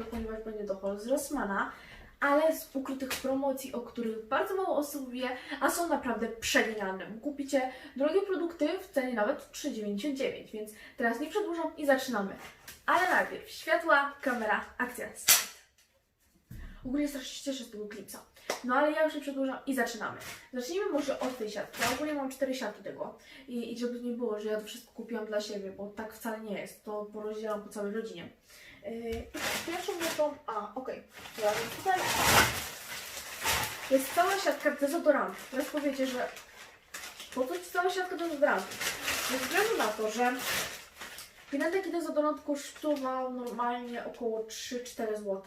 nietypowy, ponieważ będzie to haul z Rossmana, ale z ukrytych promocji, o których bardzo mało osób wie, a są naprawdę przegenialne. Kupicie drogie produkty w cenie nawet 3,99, więc teraz nie przedłużam i zaczynamy. Ale najpierw światła, kamera, akcja, start. Ogólnie strasznie się cieszę z tego klipsa. No ale ja już nie przedłużam i zaczynamy. Zacznijmy może od tej siatki. Ja ogólnie mam cztery siatki tego. I, I żeby nie było, że ja to wszystko kupiłam dla siebie, bo tak wcale nie jest. To porozdzielam po całej rodzinie. Pierwszą rzeczą... A, okej. Okay. tutaj jest cała siatka dezodorantów. Teraz powiecie, że po co ci cała siatka dezodorantów? Ze względu na to, że jeden taki dezodorant kosztował normalnie około 3-4 zł,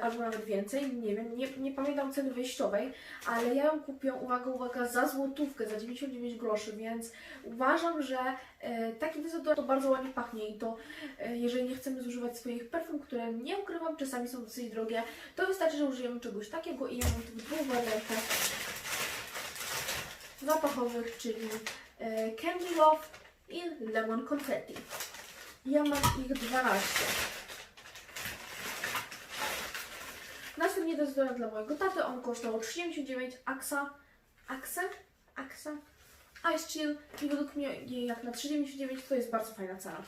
albo nawet więcej, nie wiem, nie, nie pamiętam ceny wyjściowej, ale ja ją kupiłam, uwaga, uwaga, za złotówkę, za 99 groszy, więc uważam, że e, taki dezodorant to bardzo ładnie pachnie i to e, jeżeli nie chcemy zużywać swoich perfum, które nie ukrywam, czasami są dosyć drogie, to wystarczy, że użyjemy czegoś takiego i ja mam tych dwóch wariantach zapachowych, czyli Candy Love i Lemon Confetti. Ja mam ich 12. Następnie dezodorant dla mojego taty, on kosztował 39 Axa, Axe, Axa, Ice Chill i według mnie jak na 3,99 to jest bardzo fajna cena.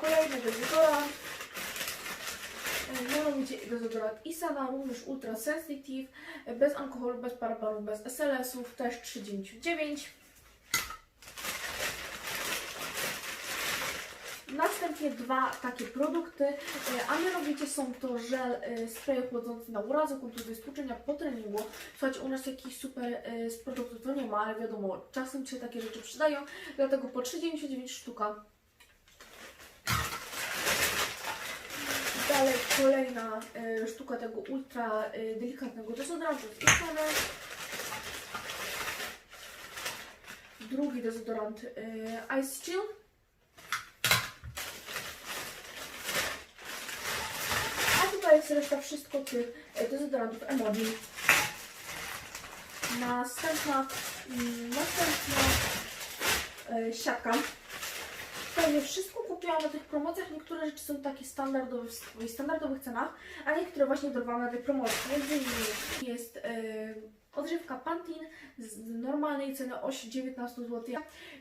Kolejny dezodorant. E, Mianowicie dezodorant Isana, również Ultra Sensitive, e, bez alkoholu, bez parabenu, bez SLS-ów, też 3,99. Następnie dwa takie produkty, e, a mianowicie są to żel e, spray chłodzący na urazy, kontuzje stłuczenia po treningu. Słuchajcie, u nas jakichś super e, z produktów to nie ma, ale wiadomo, czasem się takie rzeczy przydają, dlatego po 3,99 sztuka. Dalej kolejna e, sztuka tego ultra e, delikatnego dezodorantu z Ipsona. Drugi dezodorant e, Ice Chill. A tutaj jest reszta wszystko tych e, dezodorantów Emoji. Następna, mm, następna e, siatka. Pewnie wszystko kupiłam na tych promocjach. Niektóre rzeczy są takie standardowe w swoich standardowych cenach, a niektóre właśnie dorwałam na tej promocji. Między innymi jest e, odżywka Pantene z normalnej ceny 8, 19 zł.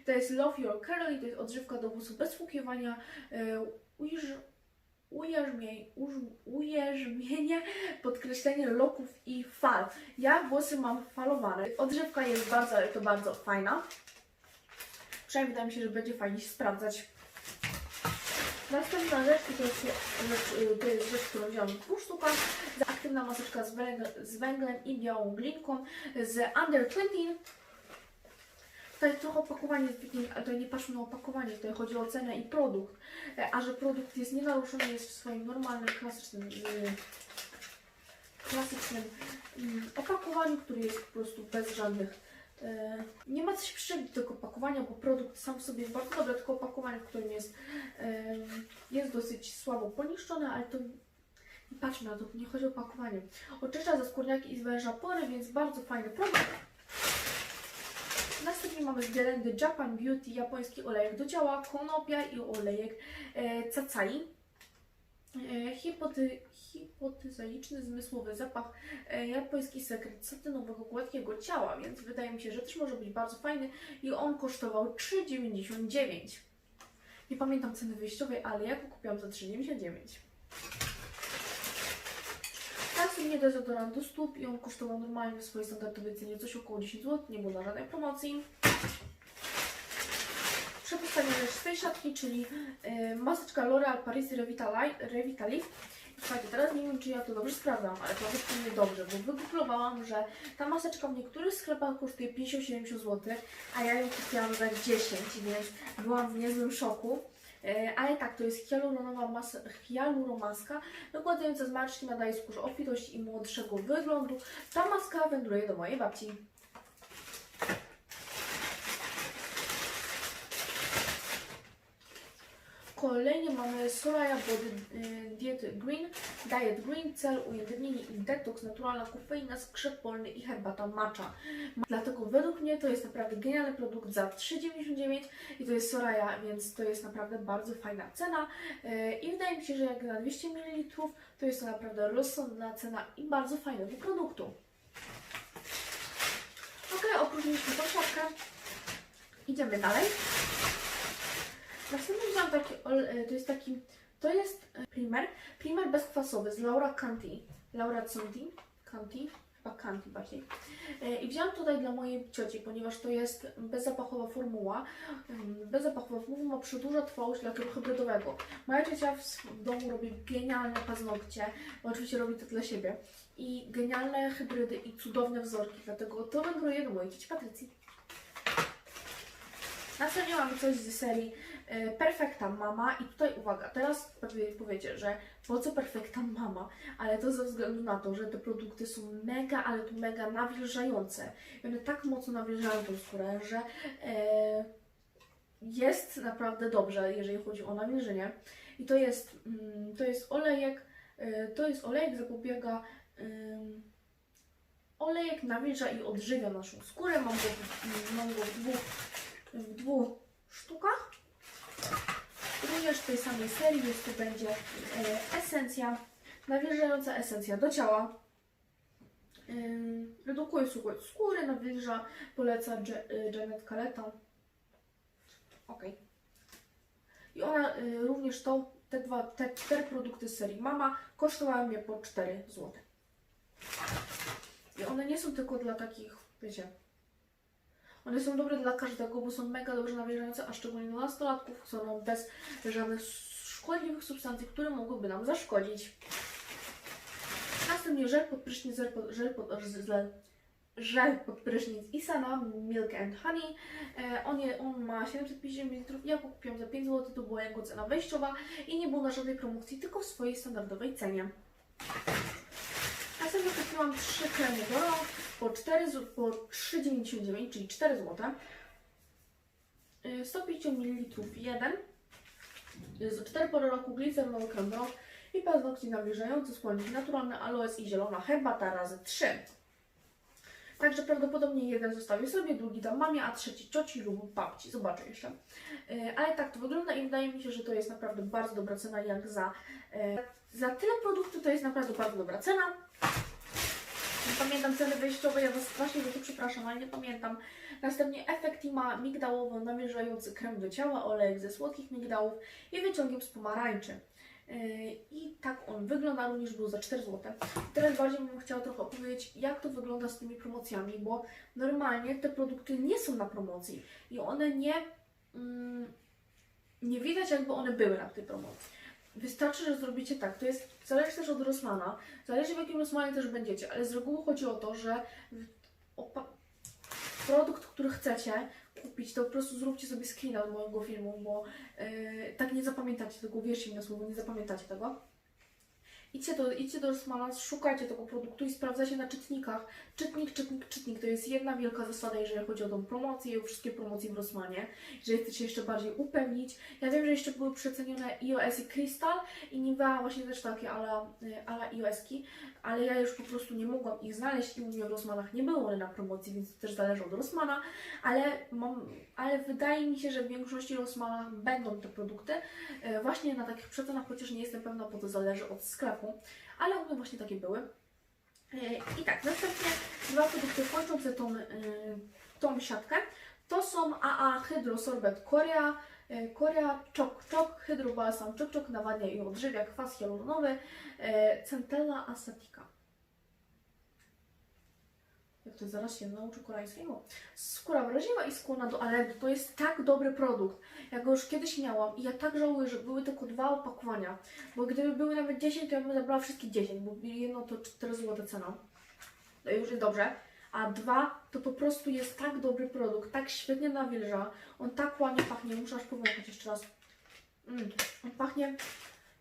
To jest Love Your Curly, to jest odżywka do włosów bez fukiowania. E, ujeż, ujarzmień, podkreślenie loków i fal. Ja włosy mam falowane. Odżywka jest bardzo, to bardzo fajna. Przynajmniej wydaje mi się, że będzie fajnie się sprawdzać. Następna rzecz to jest rzecz, y, to jest rzecz, którą wziąłam w dwóch sztukach. Aktywna maseczka z, z węglem i białą glinką z Under 20. Tutaj trochę opakowanie jest tutaj nie patrzmy na opakowanie, tutaj chodzi o cenę i produkt. E, A że produkt jest nienaruszony, jest w swoim normalnym, klasycznym, y, klasycznym mm, opakowaniu, który jest po prostu bez żadnych E, Nie ma co się przyczepić do tego opakowania, bo produkt sam w sobie jest bardzo dobry, tylko opakowanie, w którym jest, jest dosyć słabo poniszczone, ale to nie patrzmy na to, nie chodzi o opakowanie. Oczyszcza ze skórniaki i zwęża pory, więc bardzo fajny produkt. Następnie mamy z Japan Beauty japoński olejek do ciała, konopia i olejek e, cacai. E, hipoty, hipotyzaiczny zmysłowy zapach e, japoński sekret satynowego gładkiego ciała, więc wydaje mi się, że też może być bardzo fajny i on kosztował 3,99. Nie pamiętam ceny wyjściowej, ale ja go kupiłam za 3,99. Następnie dezodorant do stóp i on kosztował normalnie w swojej standardowej cenie coś około 10 zł, nie było na żadnej promocji. Przedostatnia rzecz z tej szatki, czyli y, maseczka L'Oreal Paris Revitali- Revitalift. Słuchajcie, teraz nie wiem, czy ja to dobrze sprawdzam, ale powiedzcie mi dobrze, bo wygooglowałam, że ta maseczka w niektórych sklepach kosztuje 50-70 zł, a ja ją kupiłam za 10, więc byłam w niezłym szoku. E, Ale tak, to jest hialuronowa masa, hialuromaska, dokładająca zmarszczki, nadaje skórze obfitość i młodszego wyglądu. Ta maska wędruje do mojej babci. Kolejnie mamy Soraya Body y, Diety Green, Diet Green, cel ujędrnienie i detoks, naturalna kofeina, skrzep polny i herbata matcha. Dlatego według mnie to jest naprawdę genialny produkt za 3,99 i to jest Soraya, więc to jest naprawdę bardzo fajna cena Y, i wydaje mi się, że jak na 200 ml to jest to naprawdę rozsądna cena i bardzo fajnego produktu. Ok, opróżniliśmy tą szafkę. Idziemy dalej. Następnie wziąłam taki, e, to jest taki, to jest e, primer, primer bezkwasowy z Laura Canti, Laura Canti, Canti, chyba Canti bardziej. E, I wziąłam tutaj dla mojej cioci, ponieważ to jest bezzapachowa formuła. Bezzapachowa formuła przedłuża trwałość lakiru hybrydowego. Moja ciocia w domu robi genialne paznokcie, oczywiście robi to dla siebie. I genialne hybrydy i cudowne wzorki, dlatego to wędruje do mojej cioci Patrycji. Następnie mamy coś z serii Perfekta Mama i tutaj uwaga, teraz pewnie powiecie, że po co Perfekta Mama, ale to ze względu na to, że te produkty są mega, ale to mega nawilżające. I one tak mocno nawilżają tą skórę, że e, jest naprawdę dobrze, jeżeli chodzi o nawilżenie. I to jest, mm, to jest olejek, e, to jest olejek zapobiega ym, olejek nawilża i odżywia naszą skórę, mam go, mam go w dwóch w dwóch sztukach. Również w tej samej serii jest to będzie e, esencja, nawilżająca esencja do ciała. Redukuje suchość skóry, nawilża, poleca y, Janet Caleta. Ok. I ona y, również to, te dwa, te cztery produkty z serii Mama kosztowały mnie po 4 zł. I one nie są tylko dla takich, wiecie, one są dobre dla każdego, bo są mega dobrze nawilżające, a szczególnie dla nastolatków są bez żadnych szkodliwych substancji, które mogłyby nam zaszkodzić. Następnie żel pod prysznic, żel pod, żel pod, żel, żel pod prysznic Isana Milk and Honey. E, on, je, on ma 750 ml, ja go kupiłam za 5 zł, to była jego cena wejściowa i nie było na żadnej promocji, tylko w swojej standardowej cenie. Następnie kupiłam 3 kremy do rąk po 4 z- po 3,99, czyli 4 zł. Y, 150 ml jeden. Jest 4 pory roku, glicerynowy krem do rąk i paznokci nawilżający, składnik naturalny, aloes i zielona herbata razy 3. Także prawdopodobnie jeden zostawię sobie, drugi dam mamie, a trzeci cioci lub babci. Zobaczę jeszcze. Y, Ale tak to wygląda i wydaje mi się, że to jest naprawdę bardzo dobra cena jak za, y, za tyle produktu to jest naprawdę bardzo dobra cena. Nie pamiętam ceny wejściowe, ja Was właśnie za to przepraszam, ale nie pamiętam. Następnie Effectima migdałowo nawilżający krem do ciała, olejek ze słodkich migdałów i wyciągiem z pomarańczy. I tak on wygląda, również był za 4 zł. Teraz bardziej bym chciała trochę opowiedzieć, jak to wygląda z tymi promocjami, bo normalnie te produkty nie są na promocji i one nie, mm, nie widać jakby one były na tej promocji. Wystarczy, że zrobicie tak. To jest, zależy też od Rossmana, zależy w jakim Rossmanie też będziecie, ale z reguły chodzi o to, że produkt, który chcecie kupić, to po prostu zróbcie sobie screena od mojego filmu, bo yy, tak nie zapamiętacie tego, wierzcie mi na słowo, nie zapamiętacie tego. Idźcie do, idźcie do szukajcie tego produktu i sprawdzajcie na czytnikach. Czytnik, czytnik, czytnik to jest jedna wielka zasada, jeżeli chodzi o tą promocję i o wszystkie promocje w Rossmanie. Jeżeli chcecie jeszcze bardziej upewnić. Ja wiem, że jeszcze były przecenione iOS i Crystal i Nivea właśnie też takie ala, y, ala iOS-ki, ale ja już po prostu nie mogłam ich znaleźć i u mnie w Rossmanach nie były one na promocji, więc to też zależy od Rossmana, ale, mam, ale wydaje mi się, że w większości Rossmanach będą te produkty e, właśnie na takich przecenach, chociaż nie jestem pewna, bo to zależy od sklepu, ale u mnie właśnie takie były. E, I tak, następnie dwa produkty kończące tą, y, tą siatkę. To są AA Hydro Sorbet Korea, y, Korea Chok Chok, Hydro Balsam Chok Chok nawadnia i odżywia, kwas hialuronowy, Centella Acetica. Jak to zaraz się nauczę koreańskiego. Skóra wrażliwa i skłonna do alergii. To jest tak dobry produkt. Ja go już kiedyś miałam i ja tak żałuję, że były tylko dwa opakowania. Bo gdyby były nawet 10, to ja bym zabrała wszystkie 10, bo jedno to 4 zł cena. To już jest dobrze. A dwa to po prostu jest tak dobry produkt, tak świetnie nawilża. On tak ładnie pachnie, muszę aż powąchać jeszcze raz. Mm, on pachnie,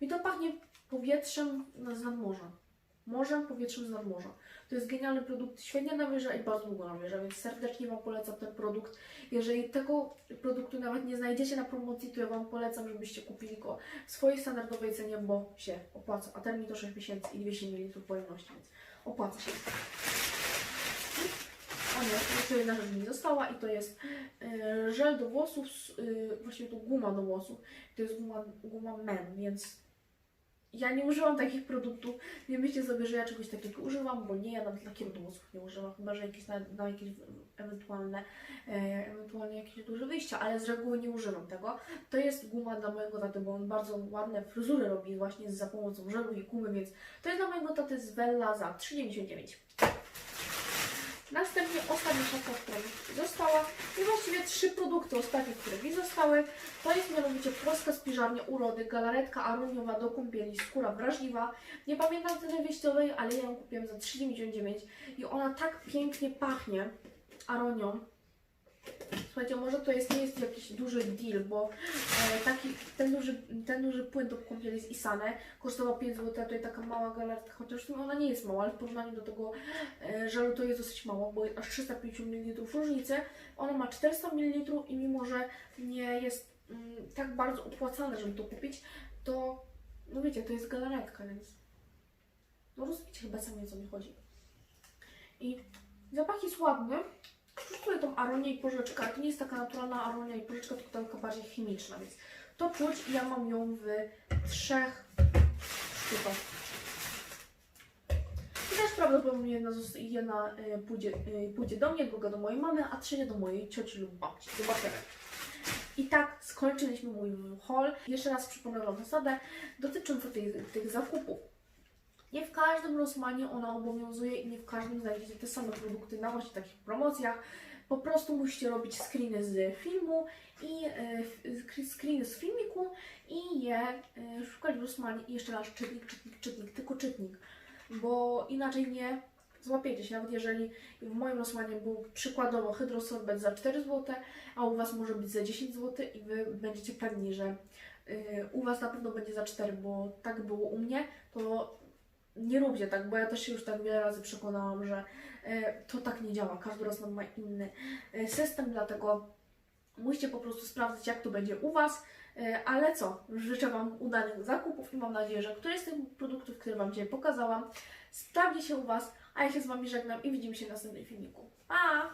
mi to pachnie powietrzem z nadmorza. Morzem, powietrzem z nadmorza. To jest genialny produkt, świetnie nawilża i bardzo długo nawilża, więc serdecznie Wam polecam ten produkt. Jeżeli tego produktu nawet nie znajdziecie na promocji, to ja Wam polecam, żebyście kupili go w swojej standardowej cenie, bo się opłaca. A termin to 6 miesięcy i 200 ml pojemności, więc opłaca się. O nie, jeszcze jedna rzecz mi została i to jest e, żel do włosów, e, właściwie to guma do włosów. To jest guma, guma Men, więc ja nie używam takich produktów. Nie myślcie sobie, że ja czegoś takiego używam, bo nie, ja nawet lakieru do włosów nie używam, chyba że jakieś na, na jakieś ewentualne, e, ewentualnie jakieś duże wyjścia, ale z reguły nie używam tego. To jest guma dla mojego taty, bo on bardzo ładne fryzury robi właśnie za pomocą żelu i gumy, więc to jest dla mojego taty z Vella za 3,99. Następnie ostatnia szafka, która mi została i właściwie trzy produkty ostatnie, które mi zostały. To jest mianowicie proska spiżarnia urody, galaretka aroniowa do kąpieli, skóra wrażliwa. Nie pamiętam ceny wyjściowej, ale ja ją kupiłam za 3,99 i ona tak pięknie pachnie aronią. Słuchajcie, może to jest, nie jest jakiś duży deal, bo e, taki, ten, duży, ten duży płyn do kąpieli z Isane kosztował 5 zł, a tutaj taka mała galaretka, chociaż sumie ona nie jest mała, ale w porównaniu do tego e, żelu to jest dosyć mało, bo jest aż 350 ml różnicy. Ona ma 400 ml i mimo, że nie jest mm, tak bardzo opłacalne, żeby to kupić, to no wiecie, to jest galaretka, więc no rozumiecie chyba sami o co mi chodzi. I zapach jest ładny. Czuję tą aronię i porzeczkę, ale to nie jest taka naturalna aronia i porzeczka, tylko taka bardziej chemiczna, więc to czuć i ja mam ją w trzech sztukach. I też prawdopodobnie jedna, jedna y, pójdzie, y, pójdzie do mnie, druga do mojej mamy, a trzecia do mojej cioci lub babci. Zobaczymy. I tak skończyliśmy mój haul. Jeszcze raz przypomnę Wam zasadę dotyczącą tych, tych zakupów. Nie w każdym Rossmanie ona obowiązuje i nie w każdym znajdziecie te same produkty na właśnie takich promocjach. Po prostu musicie robić screeny z filmu i e, screeny z filmiku i je e, szukać w Rossmanie i jeszcze raz czytnik, czytnik, czytnik, tylko czytnik, bo inaczej nie złapiecie się, nawet jeżeli w moim Rossmanie był przykładowo hydrosorbet za 4 zł, a u Was może być za 10 zł i Wy będziecie pewni, że y, u Was na pewno będzie za 4, bo tak było u mnie, to nie róbcie tak, bo ja też się już tak wiele razy przekonałam, że e, to tak nie działa. Każdy Rossmann ma inny e, system, dlatego musicie po prostu sprawdzić, jak to będzie u Was. E, Ale co? Życzę Wam udanych zakupów i mam nadzieję, że któryś z tych produktów, które Wam dzisiaj pokazałam, sprawdzi się u Was, a ja się z Wami żegnam i widzimy się w następnym filmiku. Pa!